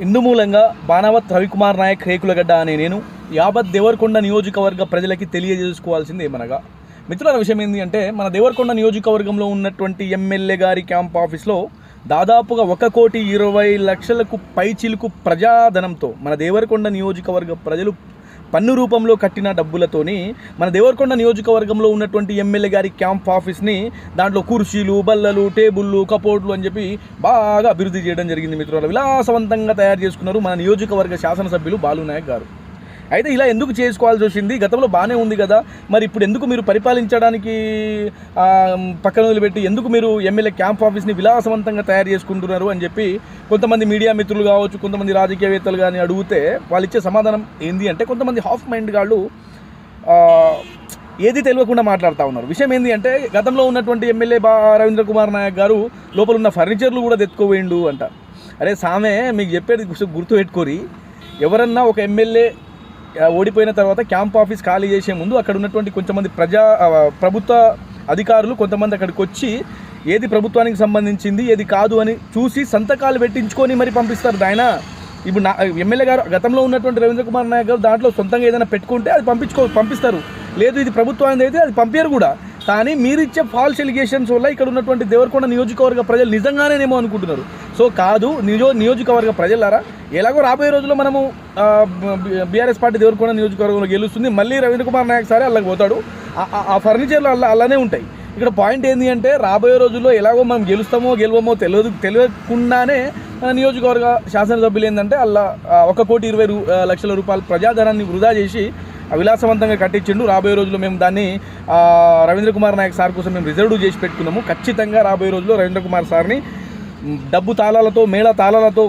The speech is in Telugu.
ఇందు మూలంగా బాణావత్ రవికుమార్ నాయక్ రేకులగడ్డ అనే నేను యావత్ దేవరకొండ నియోజకవర్గ ప్రజలకి తెలియజేసుకోవాల్సింది ఏమనగా. మిత్రుల విషయం ఏంటి అంటే మన దేవరకొండ నియోజకవర్గంలో ఉన్నటువంటి ఎమ్మెల్యే గారి క్యాంప్ ఆఫీస్లో దాదాపుగా ఒక కోటి ఇరవై లక్షలకు పైచిలుకు ప్రజాధనంతో మన దేవరకొండ నియోజకవర్గ ప్రజలు పన్ను రూపంలో కట్టిన డబ్బులతోని మన దేవరకొండ నియోజకవర్గంలో ఉన్నటువంటి ఎమ్మెల్యే గారి క్యాంప్ ఆఫీస్ని దాంట్లో కుర్చీలు బల్లలు టేబుళ్ళు కపోట్లు అని చెప్పి బాగా అభివృద్ధి చేయడం జరిగింది మిత్రులు విలాసవంతంగా తయారు చేసుకున్నారు మన నియోజకవర్గ శాసనసభ్యులు బాలునాయక్ గారు. అయితే ఇలా ఎందుకు చేసుకోవాల్సి వచ్చింది? గతంలో బాగానే ఉంది కదా. మరి ఇప్పుడు ఎందుకు మీరు పరిపాలించడానికి పక్కన వదిలిపెట్టి ఎందుకు మీరు ఎమ్మెల్యే క్యాంప్ ఆఫీస్ని విలాసవంతంగా తయారు చేసుకుంటున్నారు అని చెప్పి కొంతమంది మీడియా మిత్రులు కావచ్చు కొంతమంది రాజకీయవేత్తలు కానీ అడిగితే వాళ్ళు ఇచ్చే సమాధానం ఏంది అంటే కొంతమంది హాఫ్ మైండ్ వాళ్ళు ఏది తెలియకుండా మాట్లాడుతూ ఉన్నారు. విషయం ఏంది అంటే గతంలో ఉన్నటువంటి ఎమ్మెల్యే బా రవీంద్ర కుమార్ నాయక్ గారు లోపల ఉన్న ఫర్నిచర్లు కూడా తెచ్చుకోవేయండు అంట. అరే సామే మీకు చెప్పేది గుర్తు పెట్టుకోరి ఎవరన్నా ఒక ఎమ్మెల్యే ఓడిపోయిన తర్వాత క్యాంప్ ఆఫీస్ ఖాళీ చేసే ముందు అక్కడ ఉన్నటువంటి కొంతమంది ప్రజా ప్రభుత్వ అధికారులు కొంతమంది అక్కడికి వచ్చి ఏది ప్రభుత్వానికి సంబంధించింది ఏది కాదు అని చూసి సంతకాలు పెట్టించుకొని మరి పంపిస్తారు ఆయన ఇప్పుడు నా ఎమ్మెల్యే గారు గతంలో ఉన్నటువంటి రవీంద్ర కుమార్ నాయక్ గారు దాంట్లో సొంతంగా ఏదైనా పెట్టుకుంటే అది పంపించుకో పంపిస్తారు. లేదు ఇది ప్రభుత్వానికి అయితే అది పంపించరు కూడా. కానీ మీరు ఇచ్చే ఫాల్స్ ఎలిగేషన్స్ వల్ల ఇక్కడ ఉన్నటువంటి దేవరకొండ నియోజకవర్గ ప్రజలు నిజంగానేనేమో అనుకుంటున్నారు. సో కాదు నియో నియోజకవర్గ ప్రజలారా ఎలాగో రాబోయే రోజుల్లో మనము బీఆర్ఎస్ పార్టీ దేవరకొండ నియోజకవర్గంలో గెలుస్తుంది మళ్ళీ రవీంద్ర కుమార్ నాయక్ సారే అల్లకి పోతాడు. ఆ- ఫర్నిచర్లు అలా అలానే ఉంటాయి. ఇక్కడ పాయింట్ ఏంటి అంటే రాబోయే రోజుల్లో ఎలాగో మనం గెలుస్తామో గెలవమో తెలియదు తెలియకుండానే నియోజకవర్గ శాసనసభ్యులు ఏంటంటే అలా ఒక కోటి ఇరవై లక్షల రూపాయల ప్రజాధనాన్ని వృధా చేసి విలాసవంతంగా కట్టించిండు. రాబోయే రోజుల్లో మేము దాన్ని రవీంద్ర కుమార్ నాయక్ సార్ కోసం మేము రిజర్వ్ చేసి పెట్టుకున్నాము. ఖచ్చితంగా రాబోయే రోజుల్లో రవీంద్ర కుమార్ సార్ని డబ్బు తాళాలతో మేళ తాళాలతో